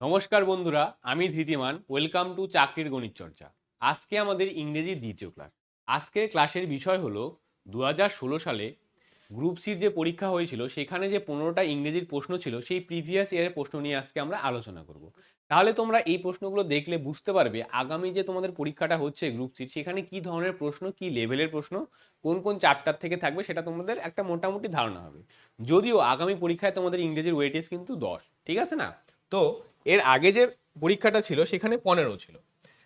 নমস্কার বন্ধুরা, আমি ধৃতিমান ওয়েলকাম টু চাকরির গণিত চর্চা আজকে আমাদের ইংরেজি দ্বিতীয় ক্লাস আজকের ক্লাসের বিষয় হলো দু হাজার ষোলো সালে গ্রুপ সির যে পরীক্ষা হয়েছিল, সেখানে যে পনেরোটা ইংরেজির প্রশ্ন ছিল, সেই প্রিভিয়াস ইয়ারের প্রশ্ন নিয়ে আজকে আমরা আলোচনা করব। তাহলে তোমরা এই প্রশ্নগুলো দেখলে বুঝতে পারবে, আগামী যে তোমাদের পরীক্ষাটা হচ্ছে গ্রুপ সির সেখানে কি ধরনের প্রশ্ন, কি লেভেলের প্রশ্ন, কোন কোন চ্যাপ্টার থেকে থাকবে, সেটা তোমাদের একটা মোটামুটি ধারণা হবে। যদিও আগামী পরীক্ষায় তোমাদের ইংরেজির ওয়েটেজ কিন্তু দশ, ঠিক আছে না? তো এর আগে যে পরীক্ষাটা ছিল, সেখানে পনেরো ছিল।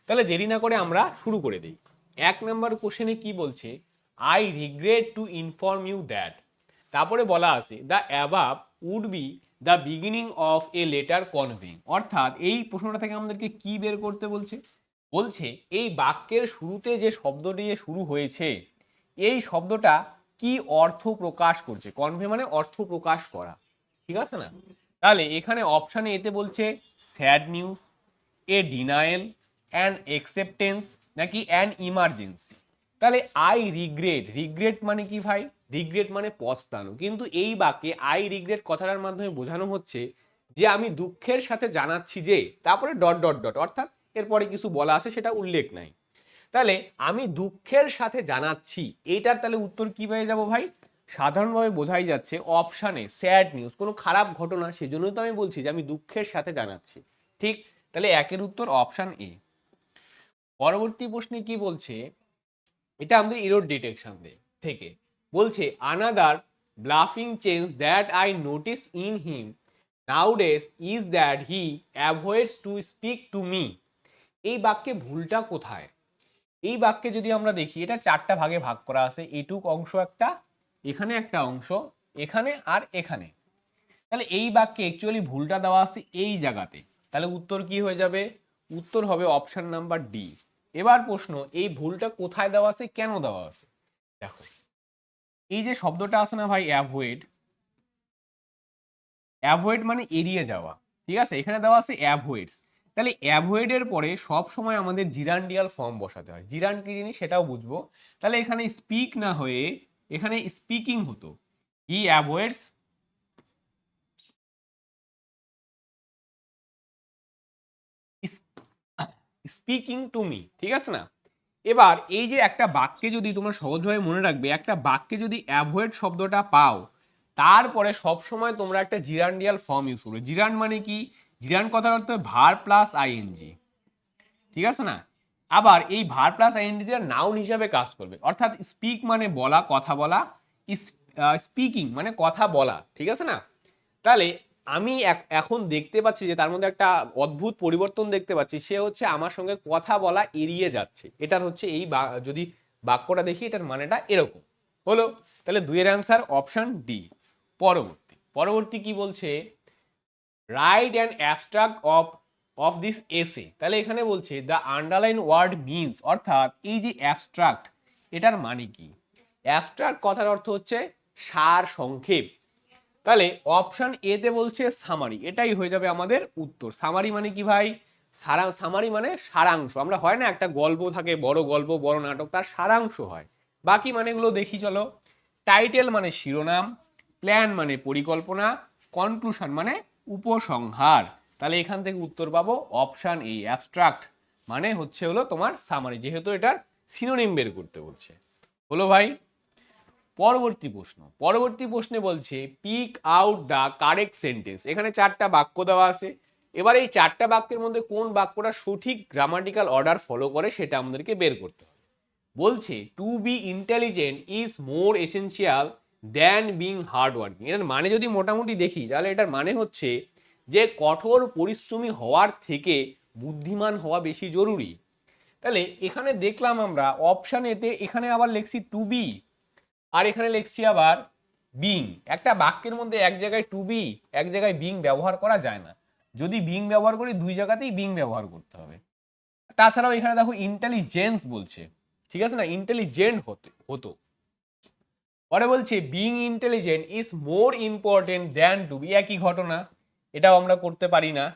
তাহলে দেরি না করে আমরা শুরু করে দিই। এক নম্বর কোশ্চেনে কি বলছে I regret to inform you that তারপরে বলা আছে the above would be the beginning of a letter conveying অর্থাৎ এই প্রশ্নটা থেকে আমাদেরকে কি বের করতে বলছে? বলছে, এই বাক্যের শুরুতে যে শব্দ দিয়ে শুরু হয়েছে, এই শব্দটা কি অর্থ প্রকাশ করছে? কনভে মানে অর্থ প্রকাশ করা। ঠিক আছে না? তাহলে এখানে অপশানে এতে বলছে sad news a denial and acceptance নাকি অ্যান ইমার্জেন্সি তাহলে আই রিগ্রেট রিগ্রেট মানে কি ভাই? রিগ্রেট মানে পস্তানো। কিন্তু এই বাক্যে আই রিগ্রেট কথাটার মাধ্যমে বোঝানো হচ্ছে যে আমি দুঃখের সাথে জানাচ্ছি যে, তারপরে ডট ডট ডট অর্থাৎ এরপরে কিছু বলা আছে সেটা উল্লেখ নাই। তাহলে আমি দুঃখের সাথে জানাচ্ছি এইটার তাহলে উত্তর কি পেয়ে যাব ভাই? সাধারণভাবে বোঝাই যাচ্ছে অপশানে স্যাড নিউজ কোনো খারাপ ঘটনা, সেজন্যই তো আমি বলছি যে আমি দুঃখের সাথে জানাচ্ছি। ঠিক? তাহলে একের উত্তর অপশান এ পরবর্তী প্রশ্নে কি বলছে? এটা আমাদের ইরোড ডিটেকশন থেকে। বলছে another bluffing change that I notice in him nowadays is that he avoids to speak to me এই বাক্যে ভুলটা কোথায়? এই বাক্যে যদি আমরা দেখি, এটা চারটা ভাগে ভাগ করা আছে। এইটুক অংশ একটা এখানে একটা অংশ, এখানে আর এখানে। তাহলে এই বাক্যে অ্যাকচুয়ালি ভুলটা দেওয়া আছে এই জায়গাতে। তাহলে উত্তর কি হয়ে যাবে? উত্তর হবে অপশান নাম্বার ডি এবার প্রশ্ন, এই ভুলটা কোথায় দেওয়া আছে, কেন দেওয়া আছে? দেখো, এই যে শব্দটা আছে না ভাই অ্যাভয়েড অ্যাভয়েড মানে এড়িয়ে যাওয়া, ঠিক আছে? এখানে দেওয়া আছে অ্যাভয়েডস তাহলে অ্যাভয়েডের পরে সব সময় আমাদের জিরান্ডিয়াল ফর্ম বসাতে হয়। জিরান কি জিনিস সেটাও বুঝব। তাহলে এখানে স্পিক না হয়ে এখানে স্পিকিং হতো। He avoids speaking to me ঠিক আছে না? এবার এই যে একটা বাক্যে যদি তোমরা সহজভাবে মনে রাখবে, একটা বাক্যে যদি অ্যাভয়েড শব্দটা পাও, তারপরে সবসময় তোমরা একটা জিরান্ডিয়াল ফর্ম ইউজ করবে। জিরান মানে কি? জিরান কথার অর্থ ভার প্লাস আইএনজি ঠিক আছে না? আবার এই ভার প্লাস আইএনজি নাউন হিসাবে কাজ করবে। অর্থাৎ স্পিক মানে বলা, কথা বলা স্পিকিং মানে কথা বলা, ঠিক আছে না? তাহলে আমি এখন দেখতে পাচ্ছি যে তার মধ্যে একটা অদ্ভুত পরিবর্তন দেখতে পাচ্ছি। সে হচ্ছে আমার সঙ্গে কথা বলা এড়িয়ে যাচ্ছে। এটার হচ্ছে এই যদি বাক্যটা দেখি, এটার মানেটা এরকম। হলো? তাহলে দুইয়ের অ্যান্সার অপশন ডি পরবর্তী। পরবর্তী কি বলছে? Right and abstract of of this এসে তাহলে এখানে বলছে দ্য আন্ডারলাইন ওয়ার্ড মিনস অর্থাৎ এই যে অ্যাবস্ট্রাক্ট এটার মানে কি? অ্যাবস্ট্রাক্ট কথার অর্থ হচ্ছে সার সংক্ষেপ। তাহলে অপশান এতে বলছে সামারি এটাই হয়ে যাবে আমাদের উত্তর। সামারি মানে কি ভাই? সারা সামারি মানে সারাংশ। আমরা হয় না একটা গল্প থাকে, বড় গল্প, বড় নাটক, তার সারাংশ হয়। বাকি মানেগুলো দেখি, চলো। টাইটেল মানে শিরোনাম প্ল্যান মানে পরিকল্পনা কনক্লুশন মানে উপসংহার। তাহলে এখান থেকে উত্তর পাবো অপশান এই অ্যাবস্ট্রাক্ট মানে হচ্ছে হলো তোমার সামারি যেহেতু এটার সিনোনিম বের করতে বলছে। হলো ভাই, পরবর্তী প্রশ্ন, পরবর্তী প্রশ্নে বলছে pick out the correct sentence এখানে চারটা বাক্য দেওয়া আছে। এবার এই চারটা বাক্যের মধ্যে কোন বাক্যটা সঠিক গ্রামাটিক্যাল অর্ডার ফলো করে সেটা আমাদেরকে বের করতে হবে। বলছে to be intelligent is more essential than being hard working এটার মানে যদি মোটামুটি দেখি, তাহলে এটার মানে হচ্ছে যে কঠোর পরিশ্রমী হওয়ার থেকে বুদ্ধিমান হওয়া বেশি জরুরি। তাহলে এখানে দেখলাম আমরা অপশান এতে এখানে আবার লিখছি টু বি আর এখানে লিখছি আবার বিং একটা বাক্যের মধ্যে এক জায়গায় টু বি এক জায়গায় বিং ব্যবহার করা যায় না। যদি বিং ব্যবহার করি, দুই জায়গাতেই বিং ব্যবহার করতে হবে। তাছাড়াও এখানে দেখো ইন্টেলিজেন্স বলছে। ঠিক আছে না? ইন্টেলিজেন্ট হতে, হতো। পরে বলছে being intelligent is more important than to be একই ঘটনা। এটাও আমরা করতে পারি না।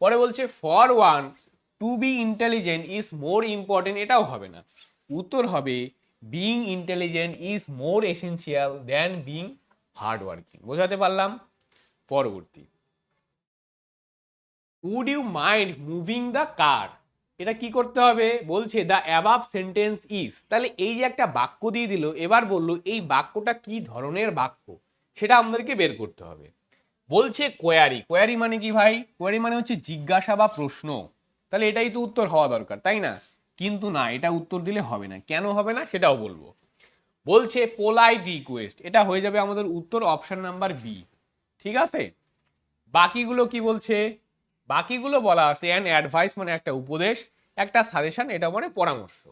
পরে বলছে for one to be intelligent is more important এটাও হবে না। উত্তর হবে being intelligent is more essential than being hard working বোঝাতে পারলাম? পরবর্তী। Would you mind moving the car এটা কি করতে হবে? বলছে দ্য অ্যাবাভ সেন্টেন্স ইজ তাহলে এই যে একটা বাক্য দিয়ে দিল, এবার বলল, এই বাক্যটা কি ধরনের বাক্য? সেটা আমাদেরকে বের করতে হবে। বলছে কোয়ারি কোয়ারি মানে কি ভাই? কোয়ারি মানে হচ্ছে জিজ্ঞাসা বা প্রশ্ন। তাহলে এটাই তো উত্তর হওয়া দরকার, তাই না? কিন্তু না, এটা উত্তর দিলে হবে না। কেন হবে না সেটাও বলব। বলছে পোলাইট রিকোয়েস্ট এটা হয়ে যাবে আমাদের উত্তর অপশন নাম্বার বি ঠিক আছে? বাকিগুলো কি বলছে? বাকিগুলো বলা আছে অ্যান্ড অ্যাডভাইস মানে একটা উপদেশ, একটা সাজেশন এটা মানে পরামর্শ।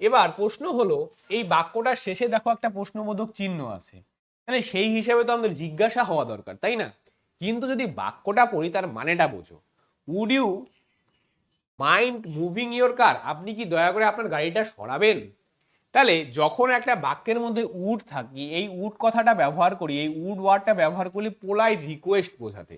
এবার প্রশ্ন হলো, এই বাক্যটার শেষে দেখো একটা প্রশ্নবোধক চিহ্ন আছে। তাহলে সেই হিসাবে তো আমাদের জিজ্ঞাসা হওয়া দরকার, তাই না? কিন্তু যদি বাক্যটা পড়ি তার মানেটা বোঝো। Would you mind moving your car আপনি কি দয়া করে আপনার গাড়িটা সরাবেন? তাহলে যখন একটা বাক্যের মধ্যে উড থাকি, এই উড কথাটা ব্যবহার করি, এই উড ওয়ার্ডটা ব্যবহার করি পোলাইট রিকোয়েস্ট বোঝাতে।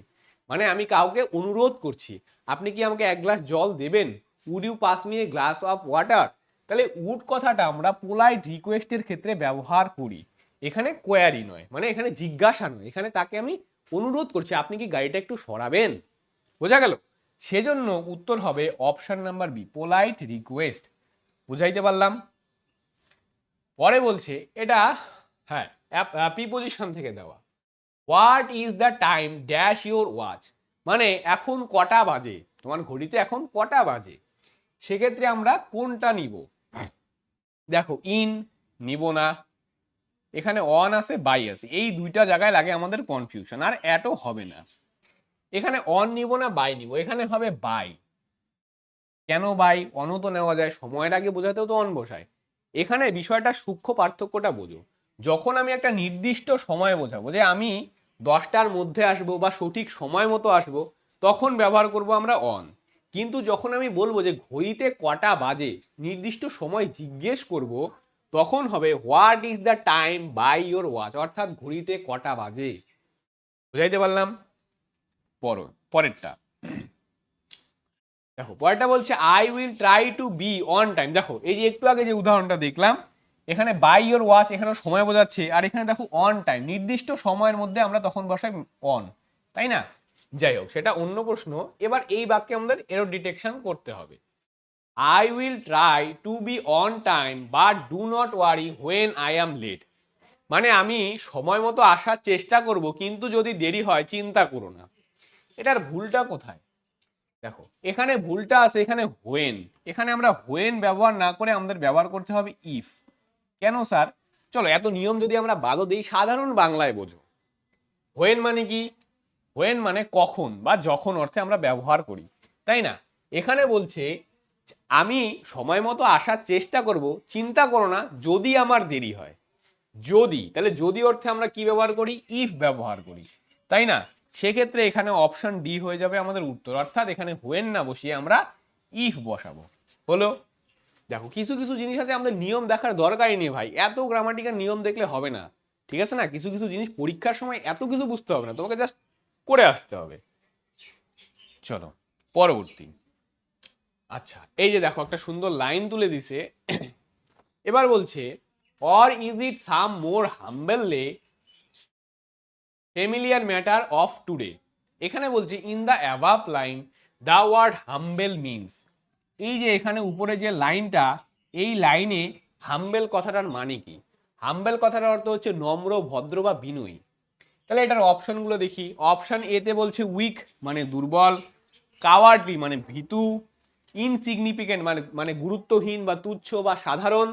মানে আমি কাউকে অনুরোধ করছি, আপনি কি আমাকে এক গ্লাস জল দেবেন? Would you pass me a glass of water তাহলে উড কথাটা আমরা পোলাইট রিকোয়েস্টের ক্ষেত্রে ব্যবহার করি। এখানে কোয়ারি নয় মানে এখানে জিজ্ঞাসা নয়, এখানে তাকে আমি অনুরোধ করছি, আপনি কি গাড়িটা একটু সরাবেন? বোঝা গেল? সেজন্য উত্তর হবে option number B, polite request. বুঝাইতে পারলাম? পরে বলছে, এটা হ্যাঁ প্রিপোজিশন থেকে দেওয়া। What is the time dash your watch মানে এখন কটা বাজে? তোমার ঘড়িতে এখন কটা বাজে? সেক্ষেত্রে আমরা কোনটা নিব? দেখো ইন নিব না। এখানে অন আছে বাই আছে। এই দুইটা জায়গায় লাগে আমাদের কনফিউশন আর অ্যাটও হবে না। এখানে অন নিব না বাই নিব। এখানে হবে বাই কেন বাই অনও তো নেওয়া যায়। সময়ের আগে বোঝাতেও তো অন বসায়। এখানে বিষয়টা সূক্ষ্ম পার্থক্যটা বোঝো। যখন আমি একটা নির্দিষ্ট সময় বোঝাবো, যে আমি দশটার মধ্যে আসব বা সঠিক সময় মতো আসব, তখন ব্যবহার করব আমরা অন কিন্তু যখন আমি বলব যে ঘড়িতে কটা বাজে, নির্দিষ্ট সময় জিজ্ঞেস করব তখন হবে what is the time by your watch অর্থাৎ ঘড়িতে কটা বাজে? বুঝাইতে পারলাম? পর, পরেরটা। দেখো, পরেরটা বলছে I will try to be on time দেখো, এই যে একটু আগে যে উদাহরণটা দেখলাম, এখানে বাই ইয়োর ওয়াচ এখানে সময় বোঝাচ্ছে, আর এখানে দেখো অন টাইম নির্দিষ্ট সময়ের মধ্যে আমরা তখন বসাই অন তাই না? যাই হোক, সেটা অন্য প্রশ্ন। এবার এই বাক্যে আমাদের এরো ডিটেকশন করতে হবে। I will try to be on time but do not worry when I am late মানে আমি সময় মতো আসার চেষ্টা করব, কিন্তু যদি দেরি হয়, চিন্তা করো না। এটার ভুলটা কোথায়? দেখো, এখানে ভুলটা আছে, এখানে হোয়েন এখানে আমরা হোয়েন ব্যবহার না করে আমাদের ব্যবহার করতে হবে ইফ কেন, স্যার? চলো, এত নিয়ম যদি আমরা বাদও দিই, সাধারণ বাংলায় বোঝো। হোয়েন মানে কি? হোয়েন মানে কখন বা যখন অর্থে আমরা ব্যবহার করি। তাই না? এখানে বলছে আমি সময় মতো আসার চেষ্টা করব, চিন্তা করো না, যদি আমার দেরি হয়। যদি, তাহলে যদি অর্থে আমরা কি ব্যবহার করি? ইফ ব্যবহার করি। তাই না? সেক্ষেত্রে এখানে অপশন ডি হয়ে যাবে আমাদের উত্তর। অর্থাৎ এখানে হোয়েন না বসিয়ে আমরা ইফ বসাবো। হলো? দেখো, কিছু কিছু জিনিস আছে আমাদের নিয়ম দেখার দরকারই নেই ভাই। এত গ্রামাটিকার নিয়ম দেখলে হবে না। ঠিক আছে না? কিছু কিছু জিনিস পরীক্ষার সময় এত কিছু বুঝতে হবে না। তোমাকে জাস্ট করে আসতে হবে। চলো, পরবর্তী। আচ্ছা এই যে দেখো একটা সুন্দর লাইন তুলে দিছে। এবার বলছে or is it some more humble familiar matter of today এখানে বলছে in the above line the word humble means এই যে এখানে উপরে যে লাইনটা, এই লাইনে হাম্বেল কথাটার মানে কি? হাম্বেল কথাটার অর্থ হচ্ছে নম্র, ভদ্র বা বিনয়ী। তাহলে এটার অপশনগুলো দেখি। অপশন এতে বলছে উইক মানে দুর্বল। কাওয়ার্ডলি মানে ভীতু। ইনসিগনিফিকেন্ট মানে মানে গুরুত্বহীন বা তুচ্ছ বা সাধারণ।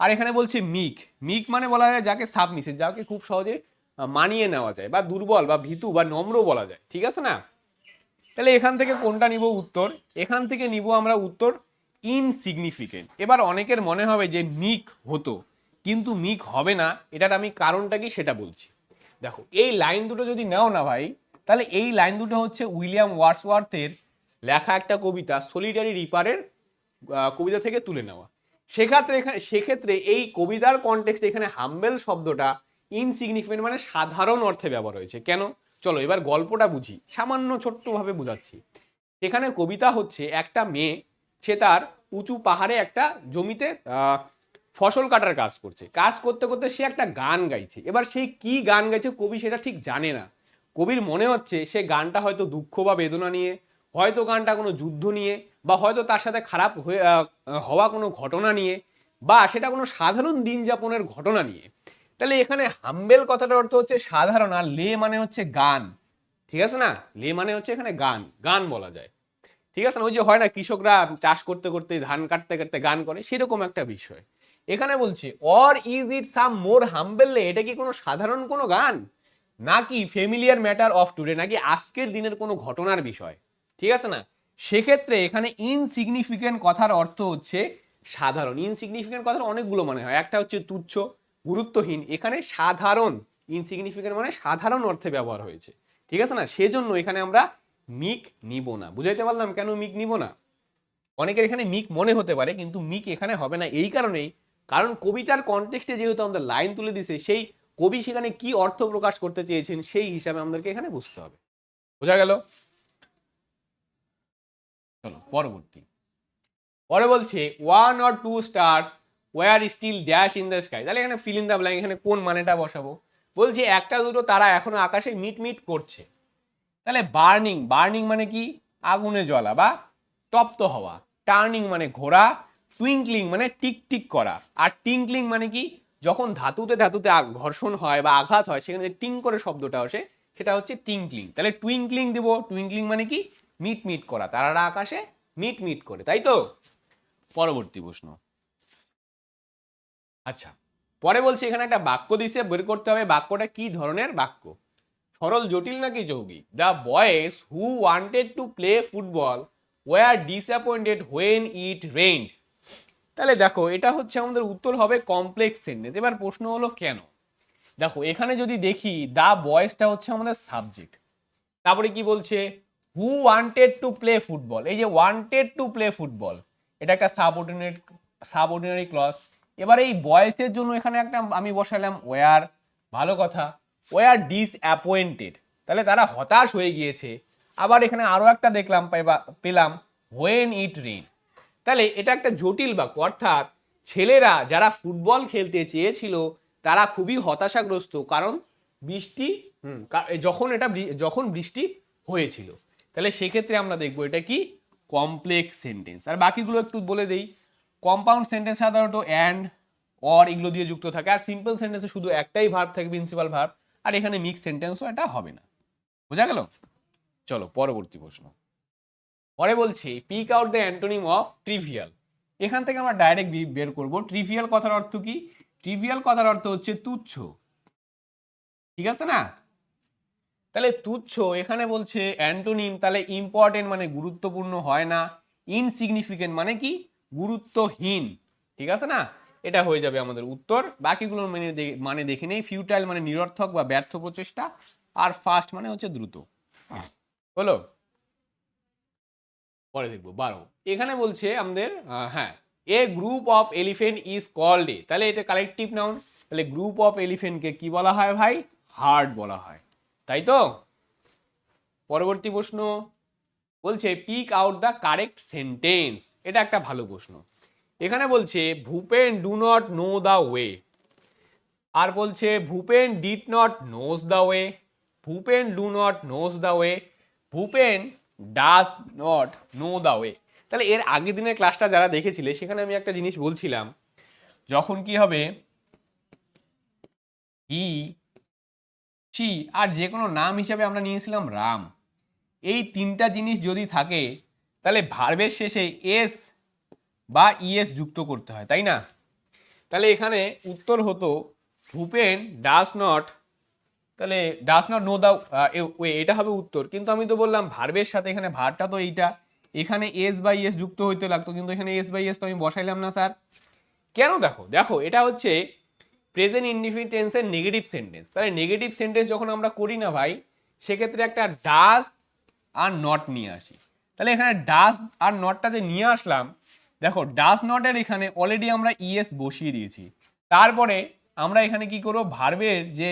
আর এখানে বলছে মিক মিক মানে বলা যায় যাকে সাবমিসে যাকে খুব সহজে মানিয়ে নেওয়া যায় বা দুর্বল বা ভীতু বা নম্র বলা যায়। ঠিক আছে না? তাহলে এখান থেকে কোনটা নিব উত্তর? এখান থেকে নিব আমরা উত্তর ইনসিগনিফিকেন্ট এবার অনেকের মনে হবে যে মিক হতো, কিন্তু মিক হবে না। এটার আমি কারণটা কি সেটা বলছি। দেখো, এই লাইন দুটো যদি নাও না ভাই, তাহলে এই লাইন দুটো হচ্ছে উইলিয়াম ওয়ার্ডসওয়ার্থের লেখা একটা কবিতা সলিটারি রিপারের কবিতা থেকে তুলে নেওয়া। সেক্ষেত্রে এখানে, সেক্ষেত্রে এই কবিতার কনটেক্সট এখানে হাম্বেল শব্দটা ইনসিগনিফিকেন্ট মানে সাধারণ অর্থে ব্যবহার হয়েছে। কেন? চলো এবার গল্পটা বুঝি। সামান্য ছোট্টভাবে বোঝাচ্ছি। এখানে কবিতা হচ্ছে একটা মেয়ে, সে তার উঁচু পাহাড়ে একটা জমিতে ফসল কাটার কাজ করছে। কাজ করতে করতে সে একটা গান গাইছে। এবার সেই কি গান গাইছে কবি সেটা ঠিক জানে না। কবির মনে হচ্ছে সে গানটা হয়তো দুঃখ বা বেদনা নিয়ে হয়তো গানটা কোনো যুদ্ধ নিয়ে বা হয়তো তার সাথে খারাপ হয়ে হওয়া কোনো ঘটনা নিয়ে বা সেটা কোনো সাধারণ দিন যাপনের ঘটনা নিয়ে। তাহলে এখানে হাম্বেল কথাটার অর্থ হচ্ছে সাধারণ আর লে মানে হচ্ছে গান। ঠিক আছে না? লে মানে হচ্ছে এখানে গান গান বলা যায়। ঠিক আছে না? ওই যে হয় না, কৃষকরা চাষ করতে করতে, ধান কাটতে কাটতে গান করে, সেরকম একটা বিষয়। এখানে বলছে or is it some more humble এটা কি কোনো সাধারণ কোনো গান? নাকি ফেমিলিয়ার ম্যাটার অফ টুডে নাকি আজকের দিনের কোনো ঘটনার বিষয়? ঠিক আছে না? সেক্ষেত্রে এখানে ইনসিগনিফিকেন্ট কথার অর্থ হচ্ছে সাধারণ। ইনসিগনিফিকেন্ট কথার অনেকগুলো মানে হয়। একটা হচ্ছে তুচ্ছ, গুরুত্বহীন। এখানে সাধারণ। ইনসিগনিফিকেন্ট মানে সাধারণ অর্থে ব্যবহার হয়েছে। ঠিক আছে না? সেজন্য এখানে আমরা মিক নিব না। বুঝাইতে পারলাম কেন মিক নিব না? অনেকের এখানে মিক মনে হতে পারে, কিন্তু মিক এখানে হবে না। এই কারণেই, কারণ কবিতার কনটেক্সটে যেহেতু আমাদের লাইন তুলে দিছে, সেই কবি সেখানে কি অর্থ প্রকাশ করতে চেয়েছেন, সেই হিসাবে আমাদেরকে এখানে বুঝতে হবে। বোঝা গেল? চলো, পরবর্তী। পরে বলছে one or two stars were still dash in the sky তাহলে এখানে ফিল ইন দ্য ব্ল্যাঙ্ক এখানে কোন মানেটা বসাবো? বলছে, একটা দুটো তারা এখনও আকাশে মিট মিট করছে। তাহলে বার্নিং বার্নিং মানে কি? আগুনে জ্বলা বা তপ্ত হওয়া। টার্নিং মানে ঘোরা টুইঙ্কলিং মানে টিক টিক করা। আর টিঙ্কলিং মানে কি? যখন ধাতুতে ধাতুতে ঘর্ষণ হয় বা আঘাত হয়, সেখানে যে টিং করে শব্দটা আসে, সেটা হচ্ছে টিঙ্কলিং তাহলে টুইঙ্কলিং দিব। টুইঙ্কলিং মানে কি? মিট মিট করা, তারারা আকাশে মিট মিট করে, তাই তো? পরবর্তী প্রশ্ন। আচ্ছা পরে বলছি এখানে একটা বাক্য দিছে, বের করতে হবে বাক্যটা কি ধরনের বাক্য? সরল, জটিল নাকি যৌগিক? The boys who wanted to play football were disappointed when it rained তাহলে দেখো, এটা হচ্ছে আমাদের উত্তর হবে কমপ্লেক্স সেন্টেন্স এবার প্রশ্ন হলো কেন? দেখো, এখানে যদি দেখি দা বয়েসটা হচ্ছে আমাদের সাবজেক্ট তারপরে কি বলছে? Who wanted to play football এই যে ওয়ান্টেড টু প্লে ফুটবল এটা একটা সাবঅর্ডিনেট সাবঅর্ডিনারি ক্লস এবার এই বয়েসের জন্য এখানে একটা আমি বসালাম ওয়ার ভালো কথা ওয়ার ডিসঅ্যাপয়েন্টেড তাহলে তারা হতাশ হয়ে গিয়েছে। আবার এখানে আরও একটা দেখলাম পেলাম হোয়েন ইট রেন তাহলে এটা একটা জটিল বাক্য, অর্থাৎ ছেলেরা যারা ফুটবল খেলতে চেয়েছিল, তারা খুবই হতাশাগ্রস্ত, কারণ বৃষ্টি যখন এটা যখন বৃষ্টি হয়েছিল। তাহলে সেক্ষেত্রে আমরা দেখব এটা কি কমপ্লেক্স সেন্টেন্স আর বাকিগুলো একটু বলে দেই। কম্পাউন্ড সেন্টেন্স সাধারণত অ্যান্ড অর এগুলো দিয়ে যুক্ত থাকে। আর সিম্পল সেন্টেন্সে শুধু একটাই ভার্ব থাকে প্রিন্সিপাল ভার্ব আর এখানে মিক্স সেন্টেন্সও এটা হবে না। বোঝা গেল? চলো, পরবর্তী প্রশ্ন। পরে বলছি pick out the antonym of trivial এখান থেকে আমরা ডাইরেক্ট বের করব। ট্রিভিয়াল কথার অর্থ কি? ট্রিভিয়াল কথার অর্থ হচ্ছে তুচ্ছ। ঠিক আছে না? তাহলে তুচ্ছ এখানে বলছে অ্যান্টোনিম, তাহলে ইম্পর্টেন্ট মানে গুরুত্বপূর্ণ হয় না। ইনসিগনিফিকেন্ট মানে কি? গুরুত্বহীন। ঠিক আছে না? এটা হয়ে যাবে আমাদের উত্তর। বাকিগুলোর মানে মানে দেখে নেই। ফিউটাইল মানে নিরর্থক বা ব্যর্থ প্রচেষ্টা। আর ফাস্ট মানে হচ্ছে দ্রুত। হলো? পরে দেখব। বারো। এখানে বলছে আমাদের হ্যাঁ a group of elephant is called a তাহলে এটা কালেকটিভ নাউন তাহলে গ্রুপ অফ এলিফেন্টকে কি বলা হয় ভাই? হার্ড বলা হয়। তাই তো? পরবর্তী প্রশ্ন বলছে pick out the correct sentence এটা একটা ভালো প্রশ্ন। এখানে বলছে, Bhupen do not know the way আর বলছে, Bhupen did not knows the way Bhupen do not knows the way Bhupen does not know the way তাহলে এর আগের দিনের ক্লাসটা যারা দেখেছিলে, সেখানে আমি একটা জিনিস বলছিলাম। যখন কি হবে? হি সি আর যে কোনো নাম হিসাবে আমরা নিয়েছিলাম রাম। এই তিনটা জিনিস যদি থাকে, তাহলে ভার্বের শেষে এস বা ইএস যুক্ত করতে হয়, তাই না? তাহলে এখানে উত্তর হতো ভূপেন ডাস নট তাহলে does not know the way এটা হবে উত্তর। কিন্তু আমি তো বললাম ভার্বের সাথে এখানে ভারটা তো এইটা। এখানে এস বাই এস যুক্ত হইতে লাগতো, কিন্তু এখানে এস বাই এস তো আমি বসাইলাম না, স্যার। কেন দেখো? দেখো, এটা হচ্ছে প্রেজেন্ট ইনডিফিনিট টেন্সের নেগেটিভ সেন্টেন্স তাহলে নেগেটিভ সেন্টেন্স যখন আমরা করি না ভাই, সেক্ষেত্রে একটা ডাস আর নট নিয়ে আসি। তাহলে এখানে ডাস আর নটটা যে নিয়ে আসলাম, দেখো ডাস নটের এখানে অলরেডি আমরা ইএস বসিয়ে দিয়েছি। তারপরে আমরা এখানে কি করব? ভার্বের যে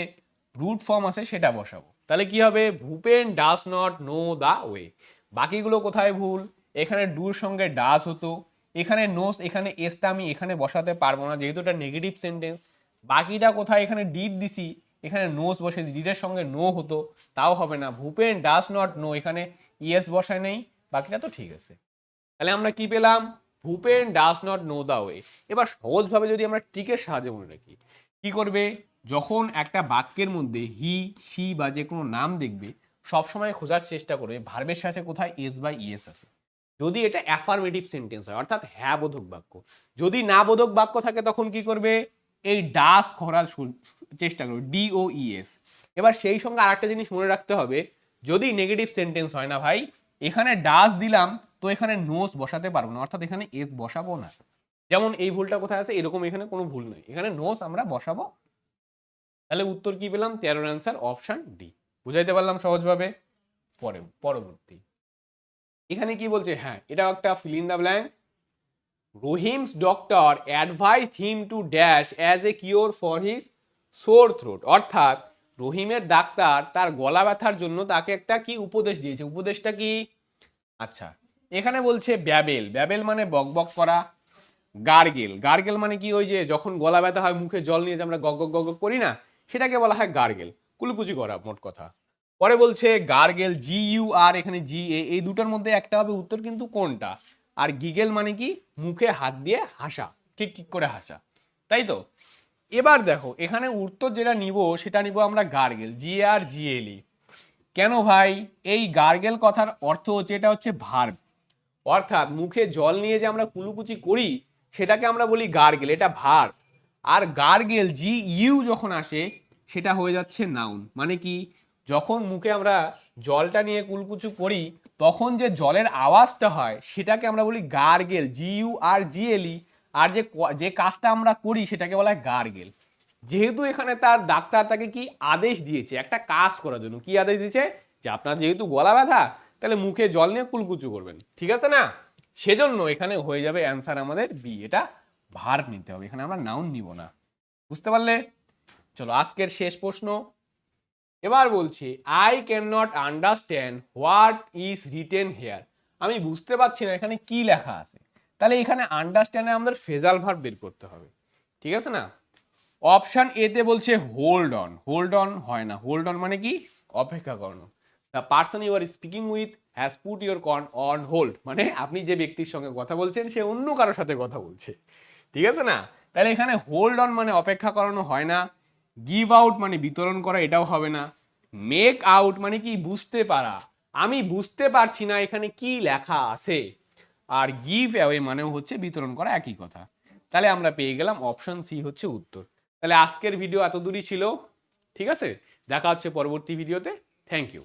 রুট ফর্ম আছে সেটা বসাবো। তাহলে কি হবে? Bhupen does not know the way বাকিগুলো কোথায় ভুল? এখানে ডুর সঙ্গে ডাস হতো। এখানে নোস এখানে এসটা আমি এখানে বসাতে পারব না, যেহেতু এটা নেগেটিভ সেন্টেন্স বাকিটা কোথায়? এখানে ডিড দিছি, এখানে নোস বসে ডিডের সঙ্গে নো হতো, তাও হবে না। ভূপেন ডাস নট নো এখানে ইএস বসায় নেই, বাকিটা তো ঠিক আছে। তাহলে আমরা কি পেলাম? Bhupen does not know the way এবার সহজভাবে যদি আমরা টিকের সাহায্যে মনে রাখি, কি করবে? যখন একটা বাক্যের মধ্যে হি সি বা যে কোনো নাম দেখবে, সবসময় খোঁজার চেষ্টা করবে ভার্বের সাথে কোথায় এস বা ইএস আছে। যদি এটা অ্যাফার্মেটিভ সেন্টেন্স হয়, অর্থাৎ হ্যাঁ বোধক বাক্য। যদি না বোধক বাক্য থাকে, তখন কি করবে? এই ডাস করার চেষ্টা করবে ডি ও ইএস এবার সেই সঙ্গে আরেকটা জিনিস মনে রাখতে হবে, যদি নেগেটিভ সেন্টেন্স হয় না ভাই, এখানে ডাস দিলাম তো এখানে নোস বসাতে পারব না, অর্থাৎ এখানে এস বসাবো না। যেমন এই ভুলটা কোথায় আছে, এরকম এখানে কোনো ভুল নেই এখানে নোস আমরা বসাবো। তাহলে উত্তর কি পেলাম? তেরোর অ্যান্সার অপশান ডি বুঝাইতে পারলাম সহজভাবে? পরে, পরবর্তী। এখানে কি বলছে? হ্যাঁ এটা একটা fill in the blank Rahim's doctor advise him to dash as a cure for his sore throat অর্থাৎ রহিমের ডাক্তার তার গলা ব্যথার জন্য তাকে একটা কি উপদেশ দিয়েছে? উপদেশটা কি? আচ্ছা এখানে বলছে ব্যাবেল ব্যাবেল মানে বকবক করা গার্গেল গার্গেল মানে কি ওই যে যখন গলা ব্যথা হয়, মুখে জল নিয়ে যে আমরা গগ গগ করি না, সেটাকে বলা হয় গার্গেল কুলুকুচি করা মোট কথা। পরে বলছে গার্গেল জি ইউ আর এখানে জি এ এই দুটোর মধ্যে একটা হবে, উত্তর কিন্তু কোনটা? আর গিগেল মানে কি? মুখে হাত দিয়ে হাসা ঠিক ঠিক করে হাসা। তাই তো? এবার দেখো, এখানে উত্তর যেটা নিব, সেটা নিব আমরা গার্গেল জি আর জি এল ই কেন ভাই? এই গার্গেল কথার অর্থ হচ্ছে, এটা হচ্ছে ভার্ব অর্থাৎ মুখে জল নিয়ে যে আমরা কুলুকুচি করি, সেটাকে আমরা বলি গার্গেল, এটা ভার। আর গার্গেল জি ইউ যখন আসে, সেটা হয়ে যাচ্ছে নাউন মানে কি? যখন মুখে আমরা জলটা নিয়ে কুলকুচু করি, তখন যে জলের আওয়াজটা হয়, সেটাকে আমরা বলি গার্গেল জি ইউ আর জি এল ই আর যে যে কাজটা আমরা করি, সেটাকে বলা হয় গার্গেল। যেহেতু এখানে তার ডাক্তার তাকে কি আদেশ দিয়েছে, একটা কাজ করার জন্য। কি আদেশ দিয়েছে? যে আপনার যেহেতু গলা ব্যথা, তাহলে মুখে জল নিয়ে কুলকুচু করবেন। ঠিক আছে না? সেজন্য এখানে হয়ে যাবে অ্যান্সার আমাদের বি এটা ভার নিতে হবে। এখানে আমরা নাউন নিব না। বুঝতে পারলে? চলো, আজকের শেষ প্রশ্ন। এবার বলছি I can not understand what is written here আমি বুঝতে পারছি না এখানে কি লেখা আছে। তাহলে এখানে আন্ডারস্ট্যান্ডে আমাদের ফেজাল ভার্ব বের করতে হবে। ঠিক আছে না? অপশান এতে বলছে হোল্ড অন হোল্ড অন হয় না। হোল্ড অন মানে কি? অপেক্ষা করানো the person you are speaking with has put your con on hold মানে আপনি যে ব্যক্তির সঙ্গে কথা বলছেন, সে অন্য কারোর সাথে কথা বলছে। ঠিক আছে না? তাহলে এখানে হোল্ড অন মানে অপেক্ষা করানো হয় না। গিভ আউট মানে বিতরণ করা, এটাও হবে না। মেক আউট মানে কি? বুঝতে পারা। আমি বুঝতে পারছি না এখানে কি লেখা আছে। আর গিভ অ্যাওয়ে মানেও হচ্ছে বিতরণ করা, একই কথা। তাহলে আমরা পেয়ে গেলাম অপশন সি হচ্ছে উত্তর। তাহলে আজকের ভিডিও এতদূরই ছিল। ঠিক আছে? দেখা হচ্ছে পরবর্তী ভিডিওতে থ্যাংক ইউ